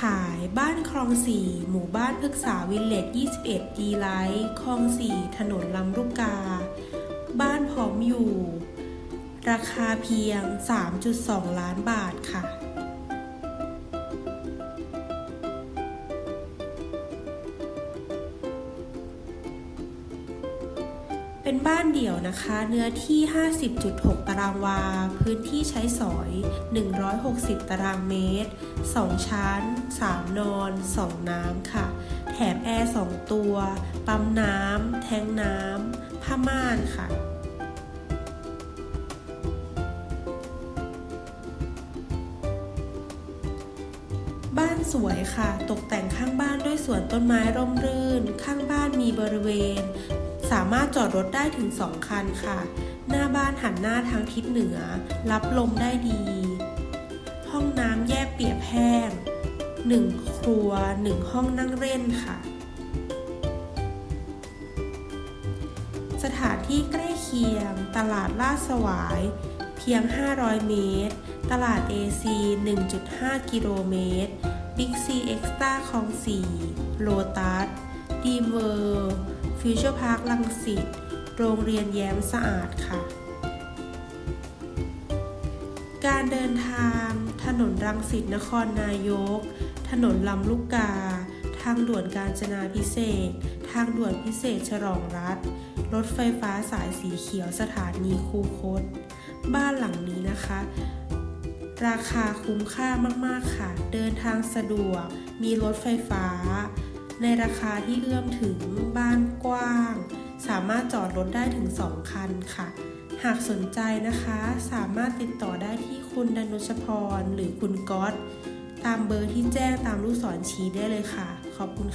ขายบ้านคลองสี่หมู่บ้านพฤกษาวิลเลจ 21 ดีไลท์คลองสี่ถนนลำลูกกา บ้านพร้อมอยู่ ราคาเพียง 3.2 ล้านบาทค่ะ เป็นบ้านเดี่ยวนะคะ เนื้อที่ 50.6 ตารางวา พื้นที่ใช้สอย 160 ตารางเมตร 2 ชั้น 3 นอน 2 น้ำค่ะ แถมแอร์ 2 ตัว ปั๊มน้ำ แทงน้ำ ผ้าม่านค่ะบ้านสวยค่ะ ตกแต่งข้างบ้านด้วยสวนต้นไม้ร่มรื่น ข้างบ้านมีบริเวณ สามารถจอดรถได้ถึง 2 คันค่ะ หน้าบ้านหันหน้าทางทิศเหนือ รับลมได้ดี ห้องน้ำแยกเปียกแห้ง 1 ครัว 1 ห้องนั่งเล่นค่ะ สถานที่ใกล้เคียง ตลาดลาดสวาย เพียง 500 เมตร ตลาด AC 1.5 กิโลเมตร บิ๊กซีเอ็กซ์ต้าคลอง4โลตัสดีเวอร์ ฟิวเจอร์พาร์คลังสิตโรงเรียนแย้มสะอาดค่ะ การเดินทาง ถนนรังสิตนครนายก ถนนลำลูกกา ทางด่วนกาญจนาพิเศษ ทางด่วนพิเศษฉลองรัฐ รถไฟฟ้าสายสีเขียวสถานีคูคต บ้านหลังนี้นะคะ ราคาคุ้มค่ามากๆค่ะ เดินทางสะดวก มีรถไฟฟ้า ในราคาที่เอื้อมถึงบ้านกว้าง สามารถจอดรถได้ถึง 2 คันค่ะ หากสนใจนะคะสามารถติดต่อได้ที่คุณดนุชพร หรือคุณก๊อตตามเบอร์ที่แจ้งตามลูกศรชี้ได้เลยค่ะ ขอบคุณค่ะ